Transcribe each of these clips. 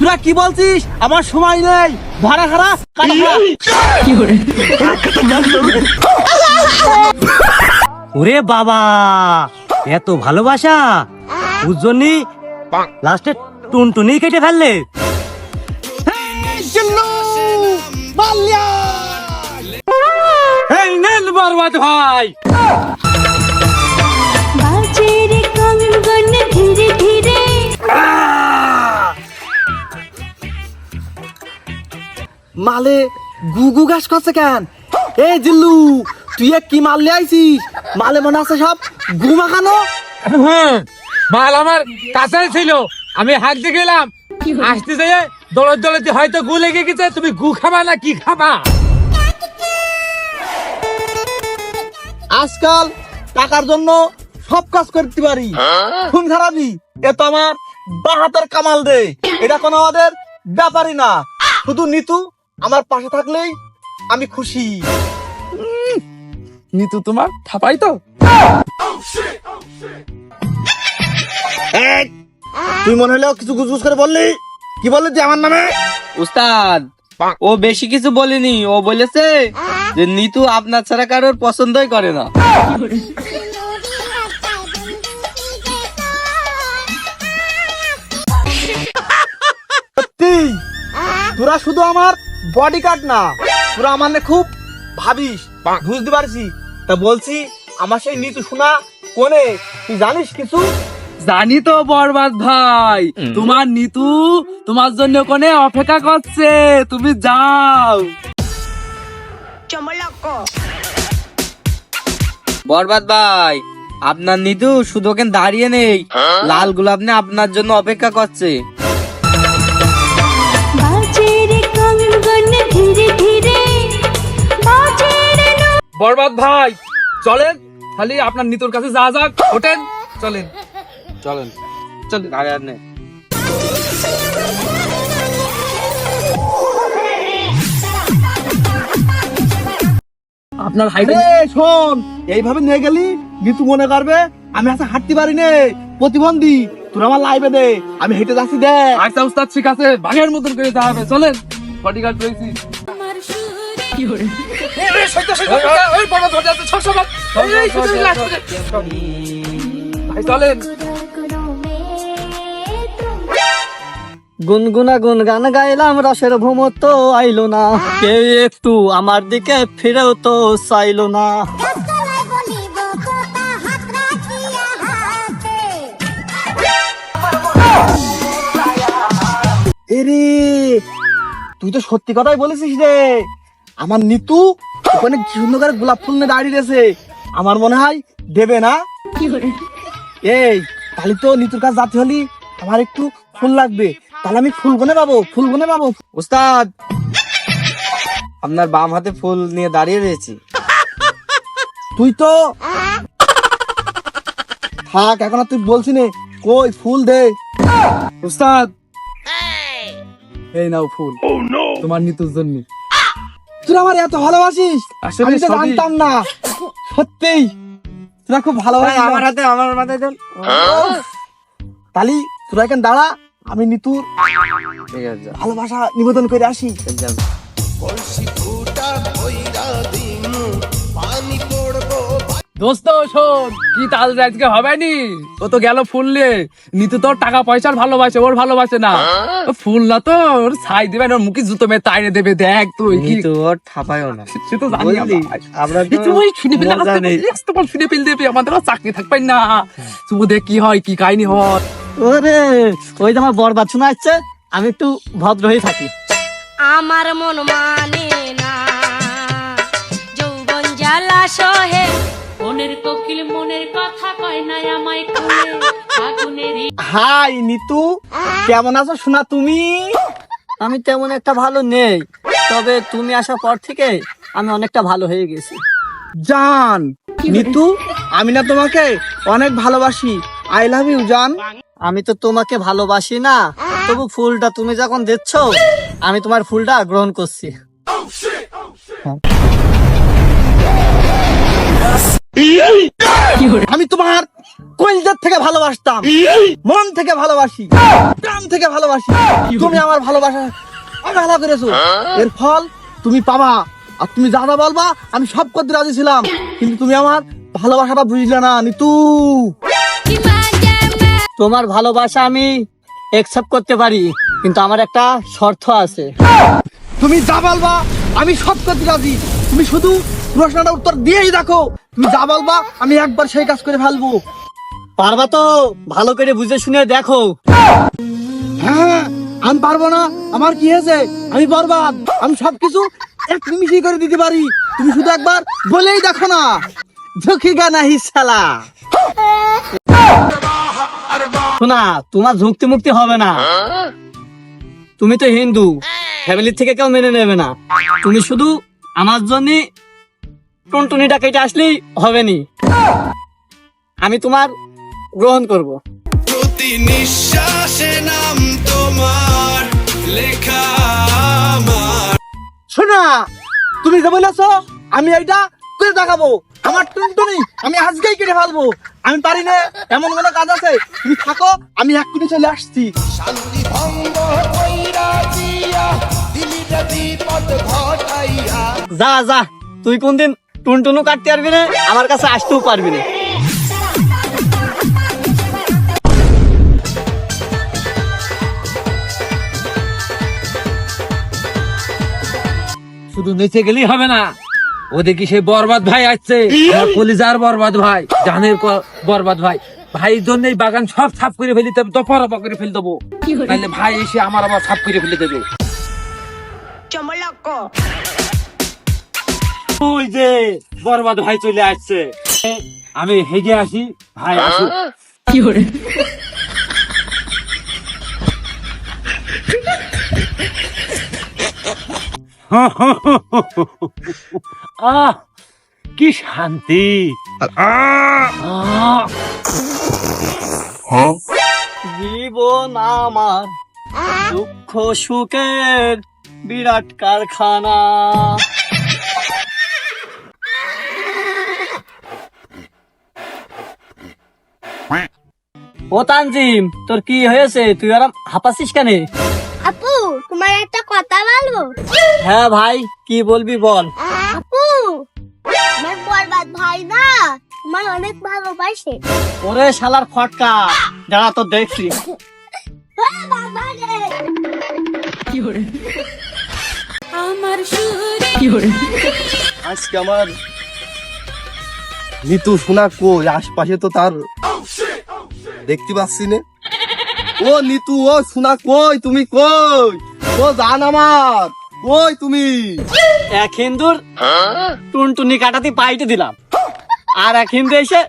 তোরা কি বলছিস? আমার সময় নেই। ভাড়া খারা ওরে বাবা, এত ভালোবাসা? ওর জন্যই লাস্টে টুনটুনি কেটে ফেললে। এই ভাই। ধীরে। মালে গুগু ঘাস করছে কেন? এই জিল্লু তুই কি মাল নিয়ে আইছিস? মালে মনে আছে সব গু মাখানো হ্যাঁ মাল আমার কাছেই ছিল। আমি হাঁকতে গেলাম। আসতে যেয়ে দৌড় দৌড়তে হয়তো গু লেগে গেছে তুমি গু খাবা না কি খাবা? আজকাল টাকার জন্য সব কাজ করতে পারি। খুন খারাপি এ তো আমার বাহাতের কামাল দে। এটা কোনো আমাদের ব্যাপারই না। শুধু নিতু আমার পাশে থাকলেই আমি খুশি। নিতু তোমার থাপাই তো। তুই মনে হলেও কিছু গুজগুজ করে বললি? কি বললি তুই আমার নামে? উস্তাদ ও বেশি কিছু বলেনি। ও বলেছে যে নিতু আপনার ছাড়া কারোর পছন্দই করে না। তোরা শুধু আমার বডি গার্ড না। তোরা আমার খুব ভাবিস বুঝতে পারছি। তা বলছি আমার সেই নিতু শোনা কোনে তুই জানিস কিছু? জানি তো বরবাদ ভাই। তোমার নিতু তোমার জন্য কোনে অপেক্ষা করছে। তুমি যাও। বরবাদ ভাই আপনার নিতু শুধু ওখানে দাঁড়িয়ে নেই। লাল গোলাপ নিয়ে আপনার জন্য অপেক্ষা করছে। বরবাদ ভাই। চলেন খালি আপনার নিতুর কাছে যা যাক। ওঠেন চলেন। চলেন। চলেন আরে আর নেই। আপনার হাইট শোন এইভাবে নিয়ে গেলি নিতু মনে করবে আমি আজকে হাঁটতে পারি নে। প্রতিবন্ধী তোর আমার লাইভে দে আমি হেঁটে যাচ্ছি দে আচ্ছা উস্তাদ ঠিক আছে বাঘের মতন করে যেতে হবে। চলেন বডিগার্ড রয়েছি। চলেন। গুনগুনা গুন গান গাইলাম রসের ভ্রমর তো আইলো না। কেউ একটু আমার দিকে ফিরেও তো চাইলো না। এরে তুই তো সত্যি কথাই বলেছিস রে। আমার নিতু ওখানে কি সুন্দর করে গোলাপ ফুল নিয়ে দাঁড়িয়ে রয়েছে। আমার মনে হয় দেবে না। এই তাহলে তো নিতুর কাছে যাতে হলি আমার একটু ফুল লাগবে। তাহলে আমি ফুল বনে পাবো ফুল বনে পাবো। উস্তাদ আপনার বাম হাতে ফুল নিয়ে দাঁড়িয়ে রয়েছি। তুই তো থাক এখন আর তুই বলছি নে। কই ফুল দে। উস্তাদ এই নাও ফুল। তোমার নিতুর জন্য। তুই আমার এত ভালোবাসিস? আসলে আমি তো জানতাম না। সত্যিই তোরা খুব ভালোবাসিস। ভাই, আমার হাতে আমার মাথায় দেন। তালি তোরা এখানে দাঁড়া। আমি নিতুর ঠিক আছে। যাও, ভালোবাসা নিবেদন করে আসি। যাও। দোস্ত শোন কি তাল আজকে হবে নি? ও তো গেল ফুল নিয়ে। নিতু তোর টাকা পয়সার ভালোবাসে ওর ভালোবাসে না। ফুল না তো ওর ছাই দেবে না ওর মুখে জুতো মেয়ে তাইরে দেবে দেখ তুই কি নিতু ওর ঠাপায়ও না। সে তো জানি আমরা। তো তুই শুনে ফেলে মজা আসতে বল শুনে ফেল দেবে আমাদের চাকরি থাকবে না। তুই দেখ কি হয় কি কাহিনী হয়। ওরে ওই যে আমার বরবাদ শোনা যাচ্ছে আমি একটু ভদ্র হয়ে থাকি। আমার মন মানে না যৌবন জ্বালা সহে মনের কোকিল মনের কথা কয় না আমায় কোলে আগুনের হাই নিতু। কেমন আছো শোনা তুমি? আমি তেমন একটা ভালো নেই তবে তুমি আসার পর থেকে আমি অনেকটা ভালো হয়ে গেছি। জান নিতু আমি না তোমাকে অনেক ভালোবাসি। আই লাভ ইউ জান। আমি তো তোমাকে ভালোবাসি না তবু ফুলটা তুমি যখন দিচ্ছ আমি তোমার ফুলটা গ্রহণ করছি। আমি তোমার কলজার থেকে ভালোবাসতাম। মন থেকে ভালোবাসি। প্রাণ থেকে ভালোবাসি। তুমি আমার ভালোবাসা অবহেলা করেছ। এর ফল তুমি পাবা। আর তুমি যা যা বলবা, আমি সব করতে রাজি ছিলাম। কিন্তু তুমি আমার ভালোবাসাটা বুঝলে না, নিতু। তোমার ভালোবাসা আমি একসেপ্ট করতে পারি, কিন্তু আমার একটা শর্ত আছে। তুমি যা বলবা, আমি সব করতে রাজি। তুমি শুধু প্রশ্নটা উত্তর দিয়েই দেখো। তুমি যা বলবা আমি একবার সেই কাজ করে ফেলব। পারবা তো ভালো করে বুঝে শুনে দেখো। হ্যাঁ আমি পারব না। আমার কি হয়েছে? আমি বরবাদ। আমি সবকিছু এক নিমিষেই করে দিতে পারি। তুমি শুধু একবার বলেই দেখো না। ঝুঁকি গানা হিসালা শোনা তোমার ঝুঁকতে মুক্তি হবে না। তুমি তো হিন্দু। ফ্যামিলি থেকে কেউ মেনে নেবে না। তুমি শুধু আমার জন্য টুনটুনিটা কেটে আসলেই হবে নি আমি তোমার গ্রহণ করব। প্রতি নিঃশ্বাসে নাম তোমার লেখা আমার। শোনা তুমি যে বলেছ আমি এইটা করে দেখাবো। আমার টুনটুনি আমি আজকেই কেটে ফেলব। আমি পারি না এমন কোনো কাজ আছে। তুমি থাকো আমি এক এক্ষুনি চলে আসছি। শান্তি ভঙ্গ কইরা দিয়া দিলিটা বিপদ ঘটাইয়া। যা যা তুই কোনদিন টুনটুনু কাটতে পারবি না আমার কাছে আসতেও পারবি না। শুধু নেচে গেলেই হবে না। ওদিকে সেই বরবাদ ভাই আসছে। আমার কলিজার বরবাদ ভাই জানের বরবাদ ভাই। ভাইয়ের জন্য এই বাগান সব সাফ করে ফেলি তবে দেবো দফারফা করে ফেল দেবো। তাহলে ভাই এসে আমার আবার সাফ করে ফেলে দেবে। ওই যে বরবাদ ভাই চলে আসছে। আমি হেগে আসি ভাই আসুক। আহ কি শান্তি। আহ। জীবন আমার দুঃখ সুখের বিরাট কারখানা। ও তানজিম তোর কি হয়েছে? তুই আরাম হাঁপাচ্ছিস কেন? আপু তোমার একটা কথা বলব? হ্যাঁ ভাই কি বলবি বল? আপু আমার বরবাদ ভাই না তোমার অনেক ভালোবাসে। ওরে শালার ফটকা যারা তো দেখছি। হ্যাঁ, বাবা আমার সুরে আজকে আমার নিতু শোনা কই? আশপাশে তো তার দেখতে পাচ্ছি না। ও নিতু, ও শোনা কই, তুমি কই? ও জান আমার, কই তুমি? এক হিন্দুর টুনটুনি কাটাতে পাইতে দিলাম। আর এক হিন্দু এসে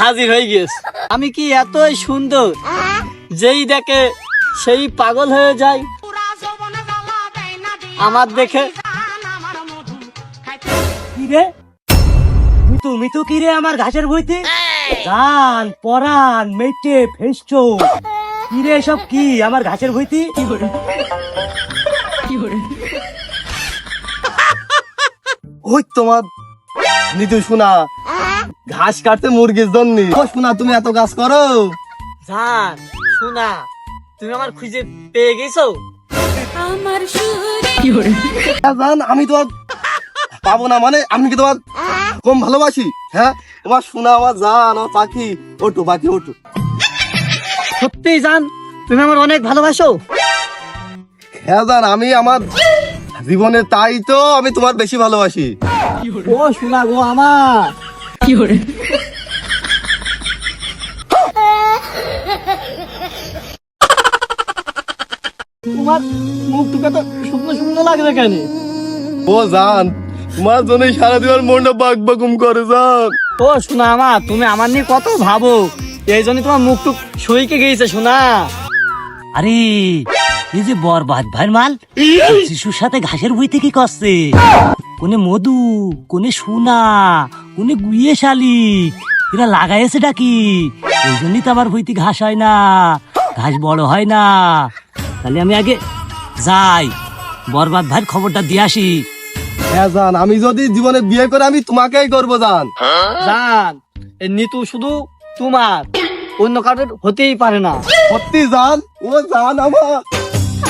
হাজির হয়ে গিয়েছে। আমি কি এতই সুন্দর যেই দেখে সেই পাগল হয়ে যায় আমার দেখে মিতু মিতু কিরে আমার ঘাসের বইতে গান পরান মেটে ফেসছো কিরে সব কি? আমার ঘাসের বইতে ওই তোমার নিতু শোনা ঘাস কাটতে মুরগির জন্য। ও শোনা তুমি এত কাজ করো। জান শোনা তুমি আমার খুঁজে পেয়ে গেছো? আমার সুরে হ্যাঁ, জান আমি তোমার পাবো না মানে আমি কি তোমার কম ভালোবাসি? হ্যাঁ? তোমার শোনা আমার জান আমার পাখি। ওটু পাখি ওটু সত্যি জান তুমি আমার অনেক ভালোবাসো। হ্যাঁ জান আমি আমার জীবনে তাই তো আমি তোমার বেশি ভালোবাসি। ও শোনা গো আমার। কি হরে তোমার মুখ টুকে তো শুকনো শুকনো লাগবে কেন? ও জান তোমার জন্য সারা দিবার মনটা বাক বাকুম করে জান। ও শোনা আমার তুমি আমার নিয়ে কত ভাবো? এই জন্য তোমার মুখ টুক সইকে গিয়েছে শোনা আরে এই যে বরবাদ ভাইয়ের মাল শিশুর সাথে ঘাসের বইতে কি করছে কোনে মধু কোনে সোনা কোনে গুয়ে শালিক এরা লাগাইছে ডাকি। এই জন্যই তো আমার বইতে ঘাস হয় না ঘাস বড় হয় না। তাহলে আমি আগে যাই বরবাদ ভাইয়ের খবরটা দিয়ে আসি। হ্যাঁ জান আমি যদি জীবনে বিয়ে করে আমি তোমাকেই করব জান। জান এই নিতু শুধু তোমার অন্য কারোর হতেই পারে না। সত্যি জান? ও জান আমার।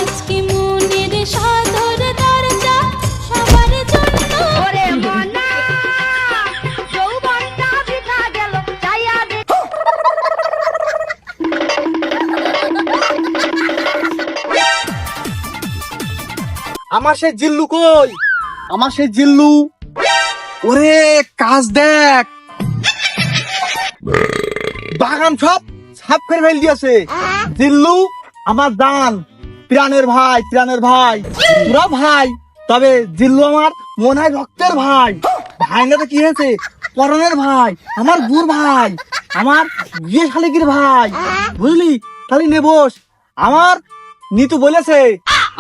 আজকে মনের সাধর দরজা সবার জন্য। ওরে মনা যৌবনটা বৃথা গেল চাইয়া দে আমার সেই জিল্লু কই? আমার সেই জিল্লু। ওরে, কাজ দেখ। বাগান সব সাফ করে ফেল দিয়েছে। জিল্লু, আমার দান প্রাণের ভাই প্রাণের ভাই তোরা ভাই, তবে জিল্লু আমার মনে হয় রক্তের ভাই। ভাই না তো কি হয়েছে? পরনের ভাই, আমার গুর ভাই, আমার বিয়ে শালিকির ভাই। বুঝলি? তাহলে নেবস আমার নিতু বলেছে,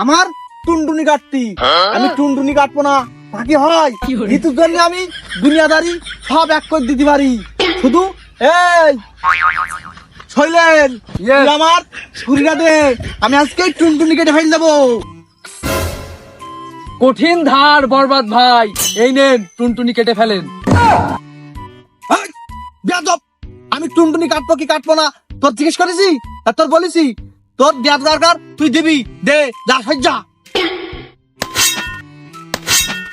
আমার টুনটুনি কাটতি। আমি টুনটুনি কাটবো না। বাকি হয়। ঋতুর জন্য আমি দুনিয়াদারি সব এক করে দিতে পারি। শুধু এই শৈলেন আমার ছুরিটা দে। আমি আজকে টুনটুনি কেটে ফেল দেবো। কঠিন ধার বরবাদ ভাই। এই নেন টুনটুনি কেটে ফেলেন। আমি টুনটুনি কাটবো কি কাটবো না? তোর জিজ্ঞেস করেছি? আর তোর বলেছি? তোর দেয়ার দরকার তুই দিবি। দে যা সজ্জা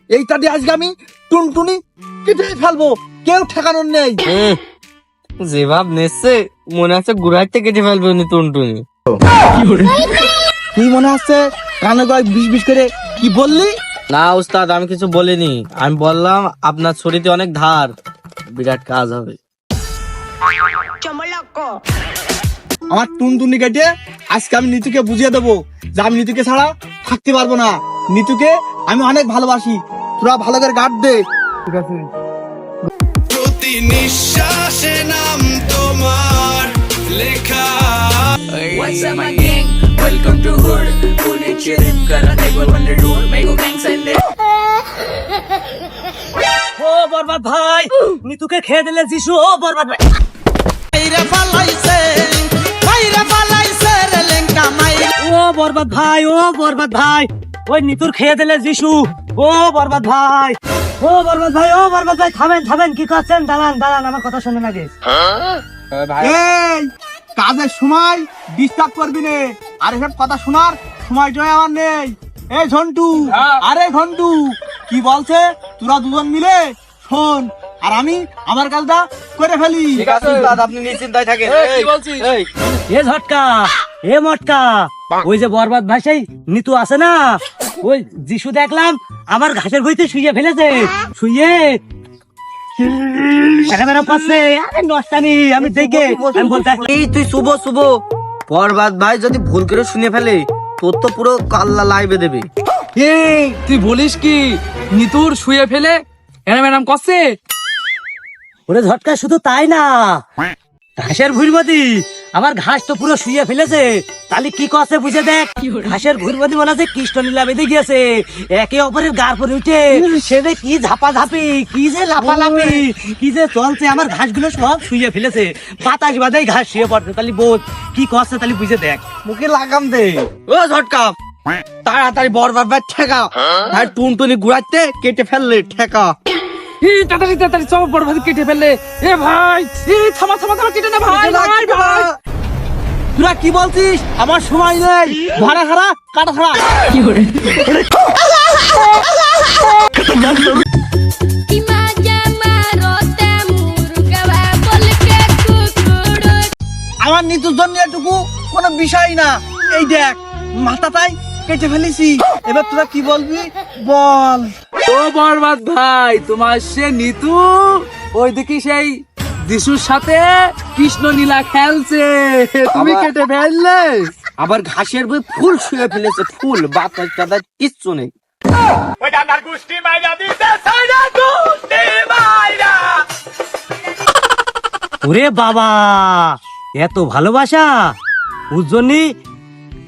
এইটা দিয়ে আজকে আমি টুনটুনি কেটে ফেলব। কেউ ঠেকানোর নেই। যে ভাব নেছে মনে হচ্ছে গুড়াইতে কেটে ফেলবে উনি টুনটুনি। তুই মনে হচ্ছে কানে গয় বিষ বিষ করে কি বললি? না উস্তাদ আমি কিছু বলিনি। আমি বললাম আপনার ছড়িতে অনেক ধার। বিরাট কাজ হবে। আমার টুনটুনি কেটে আজকে আমি নিতুকে বুঝিয়ে দেবো যে আমি নিতুকে ছাড়া থাকতে পারব না। নিতুকে আমি অনেক ভালোবাসি। তোরা ভালো করে গার্ড দে। প্রতি নিঃশ্বাসে নাম তোমার লেখা। ও বরবাদ ভাই নিতুকে খেয়ে দিলে যিশু ও বরবাদ ভাই। ও বরবাদ ভাই ও বরবাদ ভাই ওই নিতুর খেয়ে দিলে যিশু। ও বরবাদ ভাই। ও বরবাদ ভাই ও বরবাদ ভাই থামেন থামেন কি করছেন? দাঁড়ান দাঁড়ান আমার কথা শুনে আগে। এই কাজের সময় ডিস্টার্ব করবি নে। আর এসব কথা শোনার সময়টাই আমার নেই। এই ঝন্টু আরে ঘন্টু কি বলছে? তোরা দুজন মিলে শোন আর আমি আমার কাজটা করে ফেলি। ঠিক আছে। উস্তাদ আপনি নিশ্চিন্তায় থাকেন। এই, কি বলছিস? এ ঝটকা এ মটকা। ওই যে বরবাদ ভাই সেই নিতু আছে না? ওই যিশু দেখলাম আমার ঘাসের বইতে শুয়ে ফেলেছে। শুয়ে একেবারে পাচ্ছে। আরে নষ্টামি আমি দেখে এই তুই শুভ শুভ। বরবাদ ভাই যদি ভুল করে শুনে ফেলে তোর তো পুরো কাল্লা লাইবে দেবে। এই তুই বলিস কি? নিতুর শুয়ে ফেলে এরা ম্যাডাম ওরে ঝটকা শুধু তাই না। ঘাসের ভুরবদি আমার ঘাস তো পুরো শুয়ে ফেলেছে। তাহলে কি করছে বুঝে দেখ? ঘাসের ভুরবদি মনে আছে কৃষ্ণ লীলা বেঁধে গিয়েছে। একে অপরের গার পরে উঠে। সে যে কি ঝাপা ঝাপি কি যে লাফালাফি কি যে চলছে আমার ঘাসগুলো সব শুয়ে ফেলেছে। বাতাস বাদাই ঘাস শুয়ে পড়ছে। তাহলে বোধ কি করছে তাহলে বুঝে দেখ। মুখে লাগাম দে। ও ঝটকা। তাড়াতাড়ি বরবাদ ভাই ঠেকা। ভাই টুনটুনি গুড়াইতে কেটে ফেললে ঠেকা। তাড়াতাড়ি তাড়াতাড়ি সব বরবাদ কেটে ফেললে এ ভাই থামা থামা থামা কেটে না ভাই ভাই ভাই। তোরা কি বলছিস? আমার সময় নেই। ভাড়া খারা কাটা কি কুকুড় আমার নিতুর জন্য এটুকু কোনো বিষয় না। এই দেখ মাথাটাই কেটে ফেলেছি। এবার তোরা কি বলবি? বল। ও বরবাদ ভাই তোমার সে নিতু ওই দেখি সেই যিশুর সাথে কৃষ্ণ নীলা খেলছে। তুমি আবার- কেটে ফেললে। আবার ঘাসের বই ফুল শুয়ে ফেলেছে ফুল বাতাস টাতাস কিচ্ছু নেই। ওরে বাবা এত ভালোবাসা? ওর জন্যই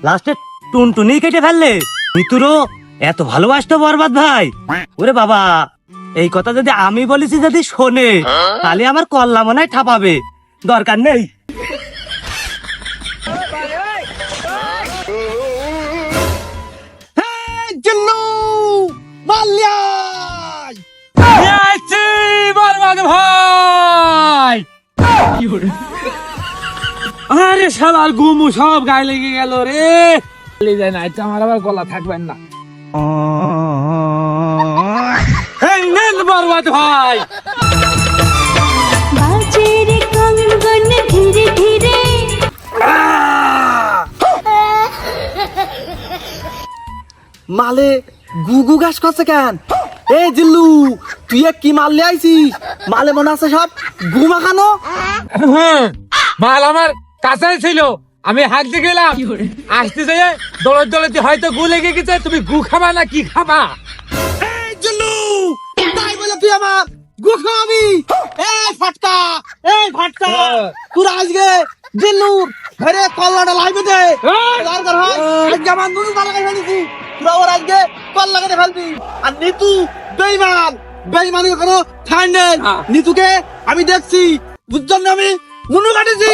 লাস্টে টুনটুনি কেটে ফেললে। মিতুরও এত ভালোবাসতো বরবাদ ভাই? ওরে বাবা এই কথা যদি আমি বলেছি যদি শোনে তাহলে আমার কল্লা মনে হয় ঠাপাবে। দরকার নেই। জিল্লু মাল্লিয়া শালার গুমু সব গায়ে লেগে গেল রে। যায় না এটা আমার আবার গলা থাকবেন না। ভাই মালে গুগু গাছ করছে কেন? এই জিল্লু তুই এ কি মারলে আইছিস? মালে মনে আছে সব? গু মাখানো হ্যাঁ, মাল আমার কাছে ছিল। আমি হাঁকতে গেলাম। আসতে যেয়ে দৌড়ে দৌড়ে হয়তো গু লেগে গেছে তুমি গু খাবা না কি খাবা? তাই বলে তুই আমার গু এই ফাটকা এই ফাটকা। তোরা আজকে জিল্লু ঘরে কল্লাটা লাইবে দে। দরকার হয়। আজকে আমার নুনু লাগাই ফেলেছি। ওর আজকে কল লাগাতে ফেলবি। আর নিতু বেইমান। কোনো নিতুকে আমি দেখছি। বুঝছেন না আমি? নুনু কাটেছি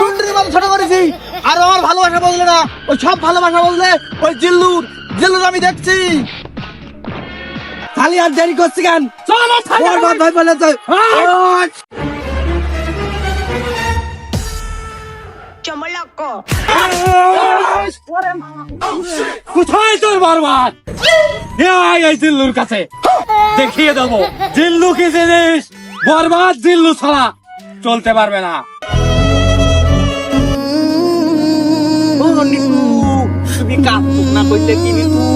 টুন্ডুরি মাল ছোট করেছি। আর আমার ভালোবাসা বললে না ওই সব ভালোবাসা বললে ওই জিল্লুর। জিল্লুর আমি দেখছি। খালি আর দেরি করছি কেন? ভাই বলে কোথায় তোর এই জিল্লুর কাছে। দেখিয়ে দেবো। জিল্লু কি জিনিস? বরবাদ জিল্লু ছাড়া চলতে পারবে না। কাজ না করলে কি নিতু